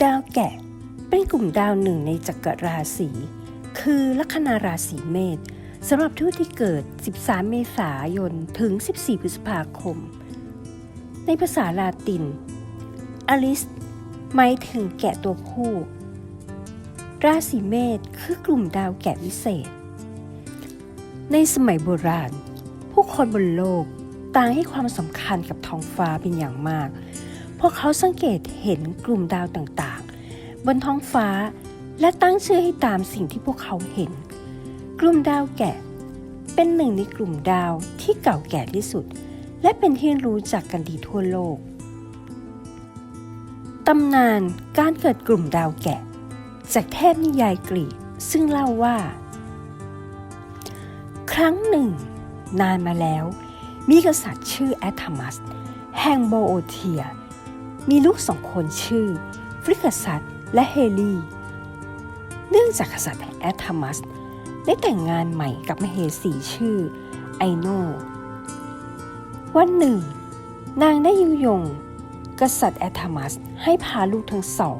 ดาวแกะ เป็นกลุ่มดาวหนึ่งในจักรราศีคือลัคนาราศีเมษสำหรับผู้ที่เกิด 13 เมษายน ถึง 14 พฤษภาคม ในภาษาลาตินอลิสหมายถึงแกะตัวผู้ ราศีเมษคือกลุ่มดาวแกะวิเศษ ในสมัยโบราณ ผู้คนบนโลกต่างให้ความสำคัญกับท้องฟ้าเป็นอย่างมาก พราะเขาสังเกตเห็นกลุ่มดาวต่างๆ บนท้องฟ้าและตั้งชื่อให้ตามสิ่งที่พวกเขาเห็น กลุ่มดาวแกะ เป็นหนึ่งในกลุ่มดาวที่เก่าแก่ที่สุด และเป็นที่รู้จักกันดีทั่วโลกตำนานการเกิดกลุ่มดาวแกะ จากเทพนิยายกรีกซึ่งเล่าว่า ครั้งหนึ่ง นานมาแล้ว มีกษัตริย์ชื่อแอธมัส แห่งโบโอเทีย มีลูกสองคนชื่อ ฟริกษัตริย์และเฮลีเนื่องจากกษัตริย์แอธมัส ได้แต่งงานใหม่กับมเหสีชื่อไอโน วันหนึ่ง นางได้ยุยง กษัตริย์แอธมัสให้พาลูกทั้งสอง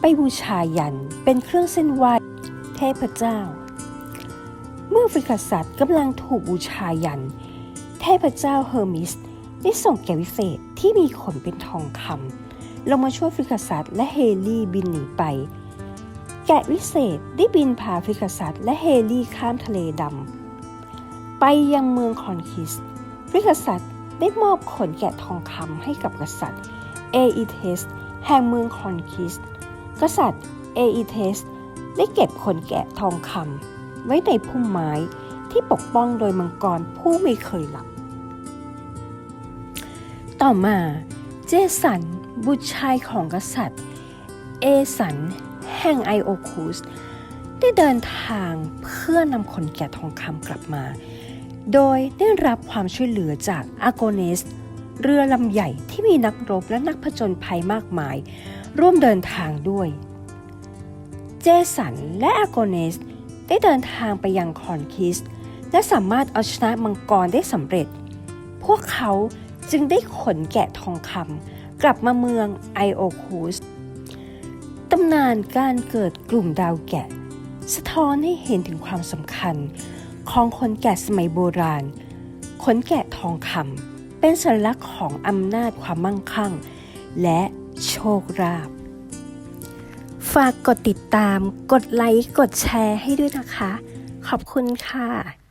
ไปบูชายันเป็นเครื่องเส้นไหว้เทพเจ้า เมื่อฟริกษัตริย์กำลังถูกบูชายัน เทพเจ้าเฮอร์มิส ได้ส่งแกะวิเศษที่มีขนเป็นทองคำลงมาช่วยฟริกษัตและเฮลี่บินหนีไป แกะวิเศษได้บินพาฟริกษัตและเฮลี่ข้ามทะเลดำไปยังเมืองคอนคิสฟริกษัตได้มอบขนแกะทองคำให้กับกษัตริย์เออิเทสแห่งเมืองคอนคิส กษัตริย์เออิเทสได้เก็บขนแกะทองคำไว้ในพุ่มไม้ที่ปกป้องโดยมังกรผู้ไม่เคยหลับ ต่อมาเจสันบุตรชายของกษัตริย์ เอสันแห่งไอโอคูสได้เดินทางเพื่อนำขนแกะทองคำกลับมา โดยได้รับความช่วยเหลือจากอาโกเนส เรือลำใหญ่ที่มีนักรบและนักผจญภัยมากมาย ร่วมเดินทางด้วย เจสันและอาโกเนส ได้เดินทางไปยังคอนคิส และสามารถเอาชนะมังกรได้สำเร็จ พวกเขา จึงได้ขนแกะทองคำกลับมาเมืองไอโอคูสตำนานการเกิดกลุ่มดาวแกะ สะท้อนให้เห็นถึงความสำคัญ ของคนแกะสมัยโบราณขนแกะทองคำเป็นสัญลักษณ์ของอำนาจความมั่งคั่ง และโชคราภฝากกดติดตาม กดไลค์ กดแชร์ให้ด้วยนะคะ ขอบคุณค่ะ